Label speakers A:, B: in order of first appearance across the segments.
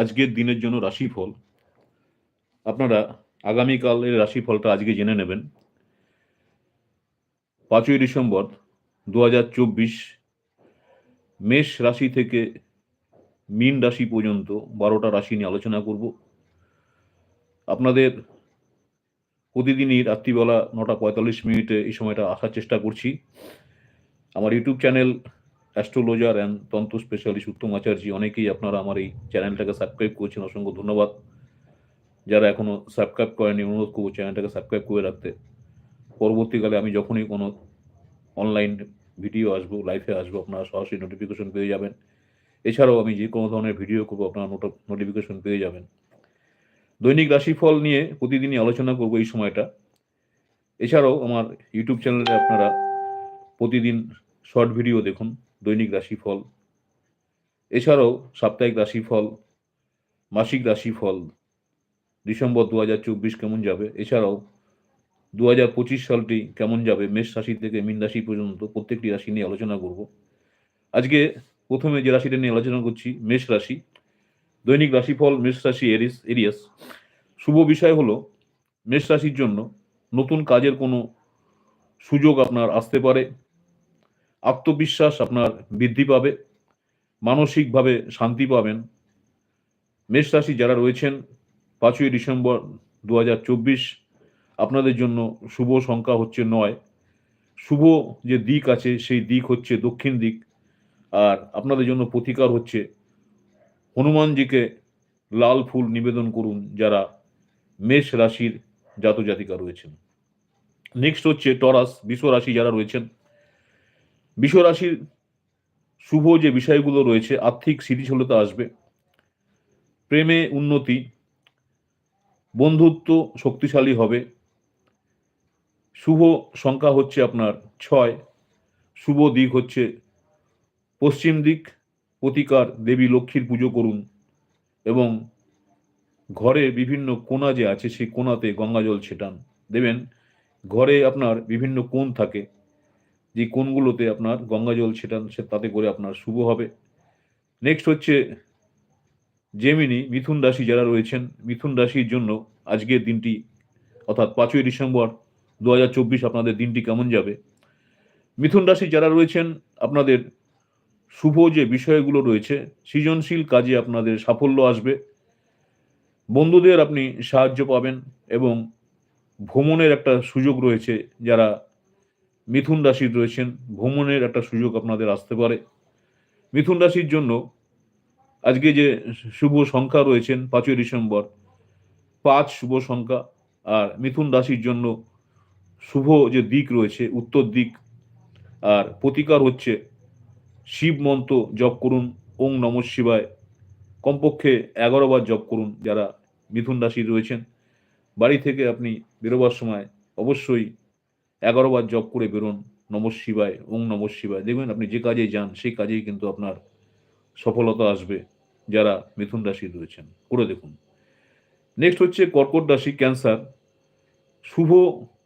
A: আজকের দিনের জন্য রাশিফল। আপনারা আগামীকালের রাশিফলটা আজকে জেনে নেবেন। পাঁচই ডিসেম্বর দু হাজার চব্বিশ মেষ রাশি থেকে মীন রাশি পর্যন্ত বারোটা রাশি নিয়ে আলোচনা করব। আপনাদের প্রতিদিনই রাত্রিবেলা নটা পঁয়তাল্লিশ মিনিটে এই সময়টা আসার চেষ্টা করছি। আমার YouTube channel astrologer and tantra specialist Uttam Acharya অনেকেই আপনারা আমার এই চ্যানেলটাকে সাবস্ক্রাইব করছেন, অসংখ্য ধন্যবাদ। যারা এখনও সাবস্ক্রাইব করেনি অনুরোধ করব চ্যানেলটাকে সাবস্ক্রাইব করে রাখতে। পরবর্তীকালে আমি যখনই কোনো অনলাইন ভিডিও আসব লাইভে আসব, আপনারা সরাসরি নোটিফিকেশন পেয়ে যাবেন। এছাড়াও আমি যে কোনো ধরনের ভিডিও করব, আপনারা নোটিফিকেশন পেয়ে যাবেন। দৈনিক রাশিফল নিয়ে প্রতিদিনই আলোচনা করব এই সময়টা। এছাড়াও আমার ইউটিউব চ্যানেলে আপনারা প্রতিদিন শর্ট ভিডিও দেখুন। দৈনিক রাশিফল। এছাড়াও সাপ্তাহিক রাশিফল, মাসিক রাশিফল, ডিসেম্বর দু হাজার চব্বিশ কেমন যাবে? এছাড়াও দু হাজার পঁচিশ সালটি কেমন যাবে? মেষ রাশি থেকে মীন রাশি পর্যন্ত প্রত্যেকটি রাশি নিয়ে আলোচনা করব। আজকে প্রথমে যে রাশিটা নিয়ে আলোচনা করছি, মেষ রাশি। দৈনিক রাশিফল, মেষ রাশি এরিস, এরিয়াস। শুভ বিষয় হলো, মেষ রাশির জন্য নতুন কাজের কোনো সুযোগ আপনার আসতে পারে। আত্মবিশ্বাস আপনার বৃদ্ধি পাবে, মানসিকভাবে শান্তি পাবেন। মেষ রাশি যারা রয়েছেন, পাঁচই ডিসেম্বর দু হাজার চব্বিশ, আপনাদের জন্য শুভ সংখ্যা হচ্ছে নয়। শুভ যে দিক আছে, সেই দিক হচ্ছে দক্ষিণ দিক। আর আপনাদের জন্য প্রতিকার হচ্ছে, হনুমানজিকে লাল ফুল নিবেদন করুন, যারা মেষ রাশির জাতজাতিকা রয়েছেন। নেক্সট হচ্ছে টরাস বিশ্ব রাশি যারা রয়েছেন বিশ্ব রাশির শুভ যে বিষয়গুলো রয়েছে, আর্থিক স্থিতিশীলতা আসবে, প্রেমে উন্নতি, বন্ধুত্ব শক্তিশালী হবে, শুভ সংখ্যা হচ্ছে আপনার ছয়, শুভ দিক হচ্ছে পশ্চিম দিক, প্রতিকার, দেবী লক্ষ্মীর পুজো করুন এবং ঘরে বিভিন্ন কোণা যে আছে, সেই কোণাতে গঙ্গাজল ছেটান। দেবেন, ঘরে আপনার বিভিন্ন কোণ থাকে। যে কোণগুলোতে আপনার গঙ্গা জল ছেটান সে তাতে করে আপনার শুভ হবে। নেক্সট হচ্ছে জেমিনি মিথুন রাশি যারা রয়েছেন, মিথুন রাশির জন্য আজকের দিনটি, অর্থাৎ পাঁচই ডিসেম্বর দু হাজার চব্বিশ আপনাদের দিনটি কেমন যাবে? মিথুন রাশি যারা রয়েছেন, আপনাদের শুভ যে বিষয়গুলো রয়েছে, সৃজনশীল কাজে আপনাদের সাফল্য আসবে। বন্ধুদের আপনি সাহায্য পাবেন এবং ভ্রমণের একটা সুযোগ রয়েছে যারা মিথুন রাশির রয়েছেন। ভ্রমণের একটা সুযোগ আপনাদের আসতে পারে। মিথুন রাশির জন্য আজকে যে শুভ সংখ্যা রয়েছেন পাঁচই ডিসেম্বর, পাঁচ শুভ সংখ্যা। আর মিথুন রাশির জন্য শুভ যে দিক রয়েছে, উত্তর দিক, আর প্রতিকার হচ্ছে শিব মন্ত্র জপ করুন, ওং নম শিবায়। কমপক্ষে এগারো বার জপ করুন যারা মিথুন রাশি রয়েছেন। বাড়ি থেকে আপনি বেরোবার সময় অবশ্যই এগারো বার করে বেরোন। নম শিবায়, ওং নম শিবায়। দেখবেন আপনি যে কাজে যান, সেই কাজেই কিন্তু আপনার সফলতা আসবে যারা মিথুন রাশি রয়েছেন। করে দেখুন। নেক্সট হচ্ছে কর্কট রাশি, ক্যান্সার। শুভ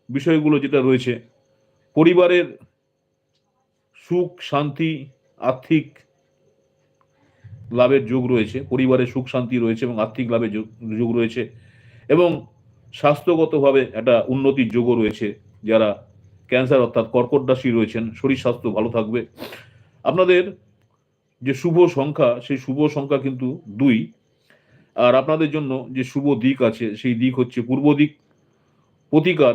A: বিষয়গুলো যেটা রয়েছে, পরিবারের সুখ, শান্তি, আর্থিক লাভের যোগ রয়েছে। পরিবারে সুখ, শান্তি রয়েছে এবং আর্থিক লাভের যোগ রয়েছে এবং স্বাস্থ্যগতভাবে একটা উন্নতির যোগও রয়েছে। যারা ক্যান্সার অর্থাৎ কর্কট রাশি রয়েছেন, শরীর স্বাস্থ্য ভালো থাকবে। আপনাদের যে শুভ সংখ্যা, সেই শুভ সংখ্যা কিন্তু দুই। আর আপনাদের জন্য যে শুভ দিক আছে, সেই দিক হচ্ছে পূর্ব দিক। প্রতিকার,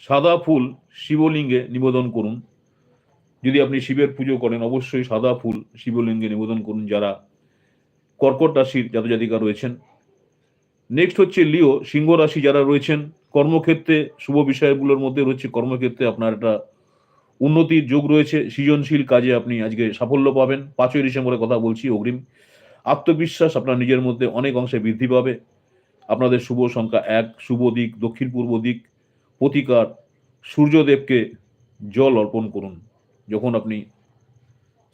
A: সাদা ফুল শিবলিঙ্গে নিবেদন করুন। যদি আপনি শিবের পুজো করেন, অবশ্যই সাদা ফুল শিবলিঙ্গে নিবেদন করুন যারা কর্কট রাশির জাতজাতিকা রয়েছেন। নেক্সট হচ্ছে লিও, সিংহ রাশি যারা রয়েছেন কর্মক্ষেত্রে, শুভ বিষয়গুলোর মধ্যে রয়েছে কর্মক্ষেত্রে আপনার একটা উন্নতির যোগ রয়েছে, সৃজনশীল কাজে আপনি আজকে সাফল্য পাবেন। পাঁচই ডিসেম্বরের কথা বলছি অগ্রিম। আত্মবিশ্বাস আপনার নিজের মধ্যে অনেক অংশে বৃদ্ধি পাবে। আপনাদের শুভ সংখ্যা এক, শুভ দিক, দক্ষিণ পূর্ব দিক, প্রতিকার, সূর্যদেবকে জল অর্পণ করুন। যখন আপনি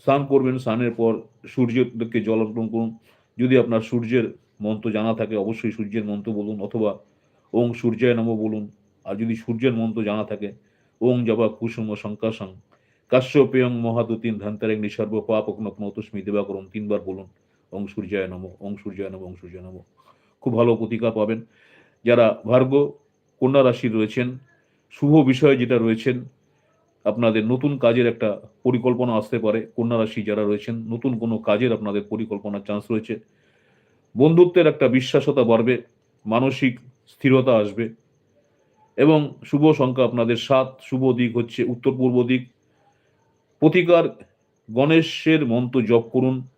A: স্নান করবেন, স্নানের পর সূর্যদেবকে জল অর্পণ করুন। যদি আপনার সূর্যের মন্ত্র জানা থাকে, অবশ্যই সূর্যের মন্ত্র বলুন অথবা ওং সূর্যায় নম বলুন। আর যদি সূর্যের মন্ত্র জানা থাকে, ওং জবা কুসুম শঙ্কাশং। কাশ্যপেয়ং মহাদুতিন ধান্তারেং নিসর্ব পাপ নতুস্মি দেবা করুন তিনবার বলুন, ওং সূর্যায় নম, ওং সূর্যায় নম, ওং সূর্যায় নম। খুব ভালো প্রতিকা পাবেন। যারা ভার্গ, কন্যা রাশি রয়েছেন, শুভ বিষয়ে যেটা রয়েছেন, আপনাদের নতুন কাজের একটা পরিকল্পনা আসতে পারে। কন্যা রাশি যারা রয়েছেন, নতুন কোনো কাজের আপনাদের পরিকল্পনার চান্স রয়েছে। বন্ধুত্বের একটা বিশ্বাসতা বাড়বে। মানসিক স্থিরতা আসবে। এবং শুভ সংখ্যা আপনাদের সাত, শুভ দিক হচ্ছে উত্তর পূর্ব দিক। প্রতিকার গণেশের মন্ত্র জপ করুন।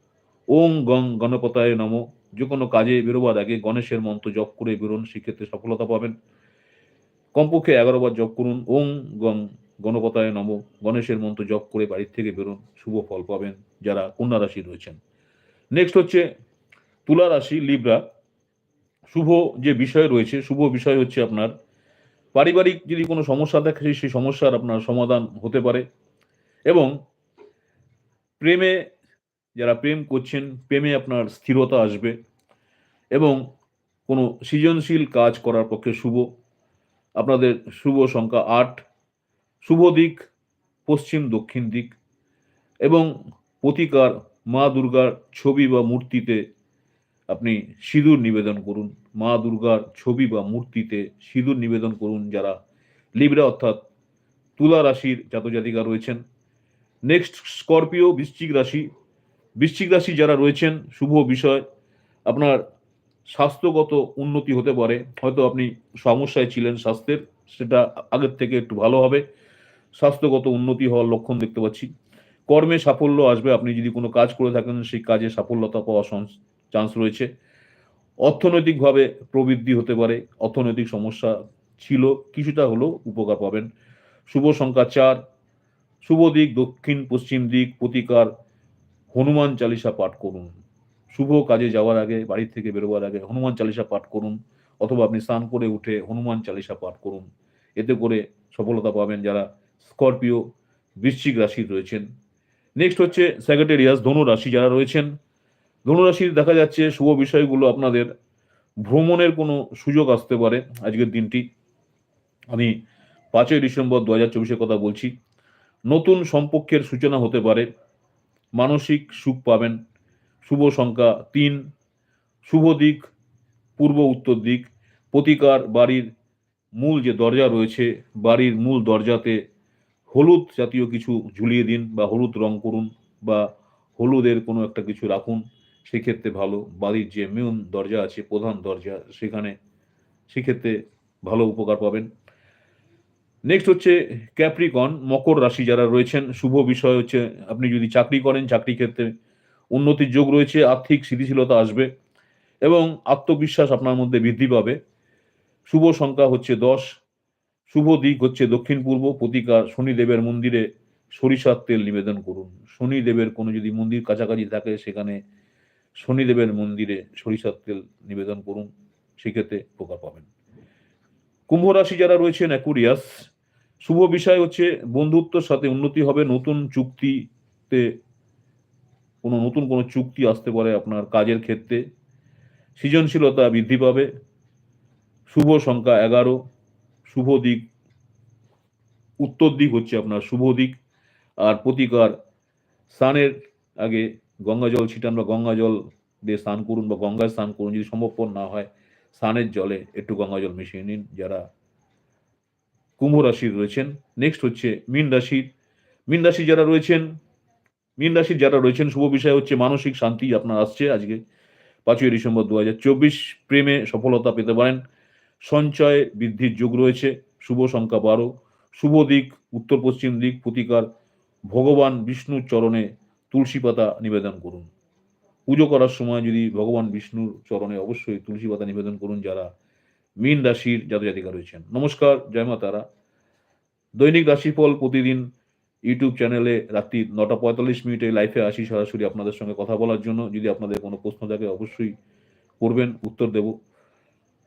A: ওং গং গণপতায় নম। যে কোনো কাজে বেরোবার আগে গণেশের মন্ত্র জপ করে বেরোন, সেক্ষেত্রে সফলতা পাবেন। কমপক্ষে এগারো বার জপ করুন। ওং গং গণপতায় নম। গণেশের মন্ত্র জপ করে বাড়ির থেকে বেরোন। শুভ ফল পাবেন যারা কন্যা রাশি রয়েছেন। নেক্সট হচ্ছে তুলা রাশি লিব্রা শুভ যে বিষয় রয়েছে, শুভ বিষয় হচ্ছে আপনার পারিবারিক যদি কোনো সমস্যা থাকে সেই সমস্যার আপনার সমাধান হতে পারে। এবং প্রেমে যারা প্রেম করছেন, প্রেমে আপনার স্থিরতা আসবে এবং কোনো সৃজনশীল কাজ করার পক্ষে শুভ। আপনাদের শুভ সংখ্যা আট, শুভ দিক পশ্চিম দক্ষিণ দিক এবং প্রতিকার মা দুর্গার ছবি বা মূর্তিতে আপনি সিঁদুর নিবেদন করুন। মা দুর্গার ছবি বা মূর্তিতে সিঁদুর নিবেদন করুন যারা লিব্রা অর্থাৎ তুলা রাশির জাতজাতিকা রয়েছেন। নেক্সট, স্করপিও বৃশ্চিক রাশি। বৃশ্চিক রাশি যারা রয়েছেন, শুভ বিষয়। আপনার স্বাস্থ্যগত উন্নতি হতে পারে। হয়তো আপনি সমস্যায় ছিলেন স্বাস্থ্যের, সেটা আগের থেকে একটু ভালো হবে। স্বাস্থ্যগত উন্নতি হওয়ার লক্ষণ দেখতে পাচ্ছি। কর্মে সাফল্য আসবে। আপনি যদি কোনো কাজ করে থাকেন, সেই কাজে সাফল্যতা পাওয়ার চান্স রয়েছে। অর্থনৈতিকভাবে প্রবৃদ্ধি হতে পারে, অর্থনৈতিক সমস্যা ছিল, কিছুটা হলেও উপকার পাবেন। শুভ সংখ্যা চার, শুভ দিক, দক্ষিণ, পশ্চিম দিক, প্রতিকার, হনুমান চালিসা পাঠ করুন। শুভ কাজে যাওয়ার আগে, বাড়ি থেকে বেরোবার আগে হনুমান চালিসা পাঠ করুন, অথবা আপনি স্নান করে উঠে হনুমান চালিসা পাঠ করুন। এতে করে সফলতা পাবেন যারা স্করপিও, বৃশ্চিক রাশি রয়েছেন। নেক্সট হচ্ছে সেক্রেটারিয়াস ধনু রাশি যারা রয়েছেন ধনুরাশির দেখা যাচ্ছে শুভ বিষয়গুলো আপনাদের ভ্রমণের কোনো সুযোগ আসতে পারে আজকের দিনটি। আমি পাঁচই ডিসেম্বর দু হাজার চব্বিশের কথা বলছি। নতুন সম্পর্কের সূচনা হতে পারে। মানসিক সুখ পাবেন। শুভ সংখ্যা তিন। শুভ দিক, পূর্ব উত্তর দিক। প্রতিকার বাড়ির মূল যে দরজা রয়েছে, বাড়ির মূল দরজাতে হলুদ জাতীয় কিছু ঝুলিয়ে দিন বা হলুদ রং করুন বা হলুদের কোনো একটা কিছু রাখুন। সেক্ষেত্রে ভালো। বাড়ির যে মেন দরজা আছে, প্রধান দরজা, সেখানে সেক্ষেত্রে ভালো উপকার পাবেন। নেক্সট হচ্ছে ক্যাপ্রিকন মকর রাশি যারা রয়েছেন, শুভ বিষয় হচ্ছে আপনি যদি চাকরি করেন চাকরি ক্ষেত্রে উন্নতির যোগ রয়েছে, আর্থিক স্থিতিশীলতা আসবে এবং আত্মবিশ্বাস আপনার মধ্যে বৃদ্ধি পাবে। শুভ সংখ্যা হচ্ছে দশ, শুভ দিক হচ্ছে দক্ষিণ পূর্ব, প্রতিকার শনিদেবের মন্দিরে সরিষার তেল নিবেদন করুন। শনিদেবের কোনো যদি মন্দির কাছাকাছি থাকে, সেখানে শনিদেবের মন্দিরে সরিষার তেল নিবেদন করুন, সেক্ষেত্রে উপকার পাবেন। কুম্ভ রাশি যারা রয়েছেন অ্যাকুরিয়াস শুভ বিষয় হচ্ছে বন্ধুত্বর সাথে উন্নতি হবে, নতুন চুক্তিতে কোনো নতুন কোনো চুক্তি আসতে পারে আপনার কাজের ক্ষেত্রে। সৃজনশীলতা বৃদ্ধি পাবে, শুভ সংখ্যা এগারো, শুভ দিক, উত্তর দিক হচ্ছে আপনার শুভ দিক, আর প্রতিকার স্নানের আগে গঙ্গা জল ছিটান বা গঙ্গা জল দিয়ে স্নান করুন বা গঙ্গায় স্নান করুন, যদি সম্ভবপর না হয়, স্নানের জলে একটু গঙ্গা জল মিশিয়ে নিন। যারা কুম্ভ রাশির রয়েছেন নেক্সট হচ্ছে মীন রাশির মীন রাশি যারা রয়েছেন, মীন রাশির যারা রয়েছেন, শুভ বিষয় হচ্ছে মানসিক শান্তি আপনার আসছে আজকে, পাঁচই ডিসেম্বর দু হাজার চব্বিশ। প্রেমে সফলতা পেতে পারেন। সঞ্চয় বৃদ্ধির যোগ রয়েছে, শুভ সংখ্যা বারো। শুভ দিক উত্তর পশ্চিম দিক প্রতিকার। ভগবান বিষ্ণুর চরণে তুলসী পাতা নিবেদন করুন। পুজো করার সময় যদি ভগবান বিষ্ণুর চরণে অবশ্যই তুলসী পাতা নিবেদন করুন যারা মীন রাশির জাতজাতিকা রয়েছেন। নমস্কার, জয় মা তারা। দৈনিক রাশিফল প্রতিদিন ইউটিউব চ্যানেলে রাত্রি নটা পঁয়তাল্লিশ মিনিটে লাইফে আসি সরাসরি আপনাদের সঙ্গে কথা বলার জন্য। যদি আপনাদের কোনো প্রশ্ন থাকে অবশ্যই করবেন, উত্তর দেব।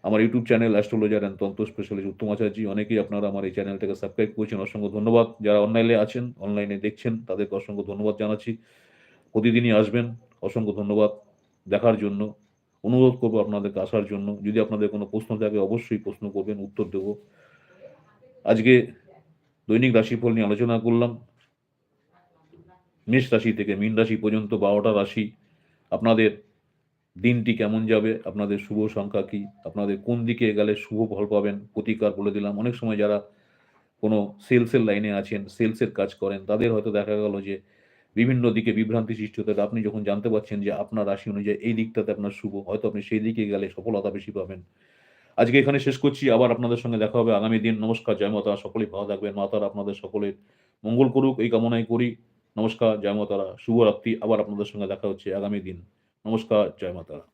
A: আমার YouTube channel astrologer and tantra specialist Uttam Acharya অনেকেই আপনারা আমার এই চ্যানেলটাকে সাবস্ক্রাইব করেছেন। অসংখ্য ধন্যবাদ। যারা অনলাইনে আছেন অনলাইনে দেখছেন, তাদেরকে অসংখ্য ধন্যবাদ জানাচ্ছি। প্রতিদিনই আসবেন, অসংখ্য ধন্যবাদ দেখার জন্য। অনুরোধ করব আপনাদেরকে আসার জন্য। যদি আপনাদের কোনো প্রশ্ন থাকে, অবশ্যই প্রশ্ন করবেন, উত্তর দেব। আজকে দৈনিক রাশিফল নিয়ে আলোচনা করলাম। মেষ রাশি থেকে মীন রাশি পর্যন্ত বারোটা রাশি আপনাদের দিনটি কেমন যাবে, আপনাদের শুভ সংখ্যা কি, আপনাদের কোন দিকে গেলে শুভ ফল পাবেন, প্রতিকার বলে দিলাম। অনেক সময় যারা কোনো সেলসের লাইনে আছেন সেলসের কাজ করেন, তাদের হয়তো দেখা গেল যে বিভিন্ন দিকে বিভ্রান্তি সৃষ্টি হতে। আপনি যখন জানতে পারছেন যে আপনার রাশি অনুযায়ী এই দিকটাতে আপনার শুভ, হয়তো আপনি সেই দিকে গেলে সফলতা বেশি পাবেন। আজকে এখানে শেষ করছি। আবার আপনাদের সঙ্গে দেখা হবে আগামী দিন। নমস্কার, জয় মাতা সকলেই ভালো থাকবেন। মাতারা আপনাদের সকলের মঙ্গল করুক। এই কামনাই করি। নমস্কার, জয় মাতারা। শুভরাত্রি। আবার আপনাদের সঙ্গে দেখা হচ্ছে আগামী দিন। নমস্কার জয় মাতারা